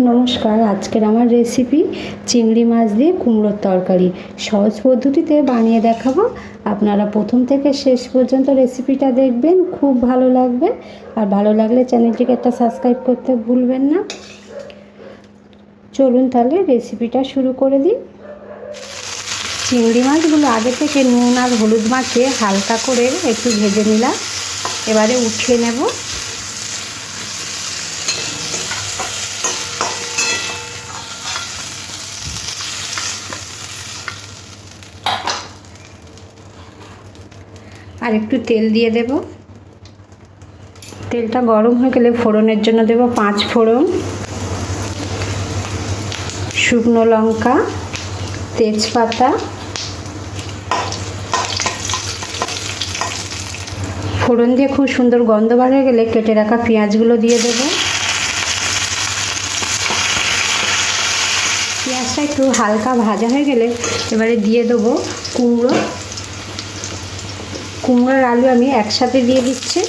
নমস্কার, আজকের আমার রেসিপি চিংড়ি মাছ দিয়ে কুমড়োর তরকারি। সহজ পদ্ধতিতে বানিয়ে দেখাবো। আপনারা প্রথম থেকে শেষ পর্যন্ত রেসিপিটা দেখবেন, খুব ভালো লাগবে। আর ভালো লাগলে চ্যানেলটিকে একটা সাবস্ক্রাইব করতে ভুলবেন না। চলুন তাহলে রেসিপিটা শুরু করে দিই। চিংড়ি মাছগুলো আগে থেকে নুন আর হলুদ মাখিয়ে হালকা করে একটু ভেজে নিলাম। এবারে উঠিয়ে নেব। আর একটু তেল দিয়ে দেব। তেলটা গরম হয়ে গেলে ফোড়নের জন্য দেব পাঁচ ফোড়ন, শুকনো লঙ্কা, তেজপাতা, ফোড়ন দিয়ে খুব সুন্দর গন্ধ বার হয়ে গেলে কেটে রাখা পেঁয়াজগুলো দিয়ে দেব। পেঁয়াজটা একটু হালকা ভাজা হয়ে গেলে এবারে দিয়ে দেবো কুমড়ো। কুমড়োর আলু আমি একসাথে দিয়ে দিচ্ছি।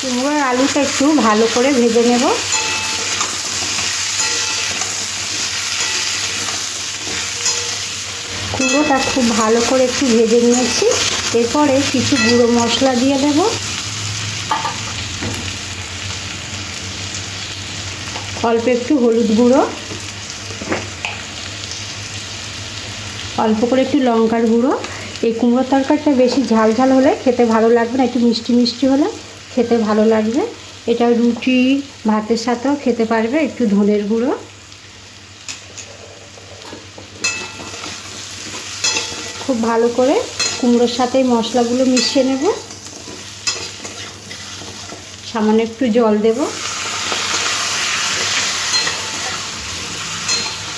কুমড়োর আলুটা একটু ভালো করে ভেজে নেব। কুমড়োটা খুব ভালো করে একটু ভেজে নিয়েছি। এরপরে কিছু গুঁড়ো মশলা দিয়ে দেব। অল্প একটু হলুদ গুঁড়ো। অল্প করে একটু লঙ্কার গুঁড়ো। এই কুমড়ো তরকারিটা বেশি ঝাল ঝাল হলে খেতে ভালো লাগবে না, একটু মিষ্টি মিষ্টি হলে খেতে ভালো লাগবে। এটা রুটি, ভাতের সাথেও খেতে পারবে, একটু ধনের গুঁড়ো। খুব ভালো করে কুমড়োর সাথে মশলাগুলো মিশিয়ে নেব। সামান্য একটু জল দেব।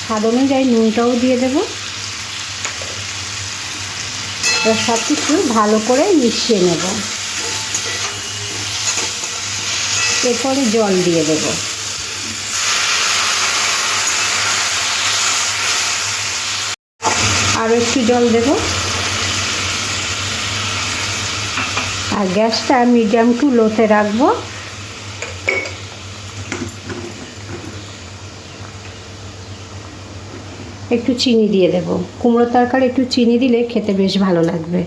স্বাদ অনুযায়ী নুনটাও দিয়ে দেবো। সব কিছু ভালো করে মিশিয়ে নেব। এরপরে জল দিয়ে দেব। আরও একটু জল দেব। আর গ্যাসটা মিডিয়াম টু লোতে রাখব। একটু চিনি দিয়ে দেব। কুমড়ো তরকারি একটু চিনি দিলে খেতে বেশ ভালো লাগবে।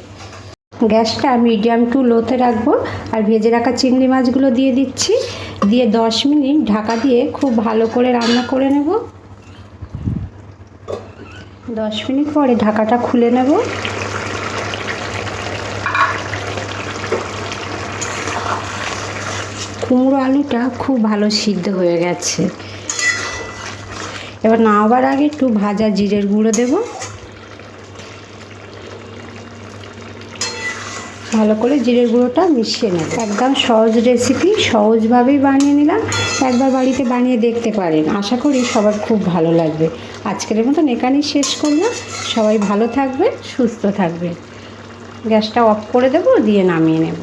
গ্যাসটা মিডিয়াম টু লোতে রাখব আর ভেজে রাখা চিংড়ি মাছগুলো দিয়ে দিচ্ছি। দিয়ে দশ মিনিট ঢাকা দিয়ে খুব ভালো করে রান্না করে নেব। দশ মিনিট পরে ঢাকাটা খুলে নেব। কুমড়ো আলুটা খুব ভালো সিদ্ধ হয়ে গেছে। এবার নামাবার আগে একটু ভাজা জিরের গুঁড়ো দেব। ভালো করে জিরের গুঁড়োটা মিশিয়ে নেব। একদম সহজ রেসিপি সহজভাবেই বানিয়ে নিলাম। একবার বাড়িতে বানিয়ে দেখতে পারেন। আশা করি সবার খুব ভালো লাগবে। আজকের মতন এখানেই শেষ করলাম। সবাই ভালো থাকবে সুস্থ থাকবে গ্যাসটা অফ করে দেবো, দিয়ে নামিয়ে নেব।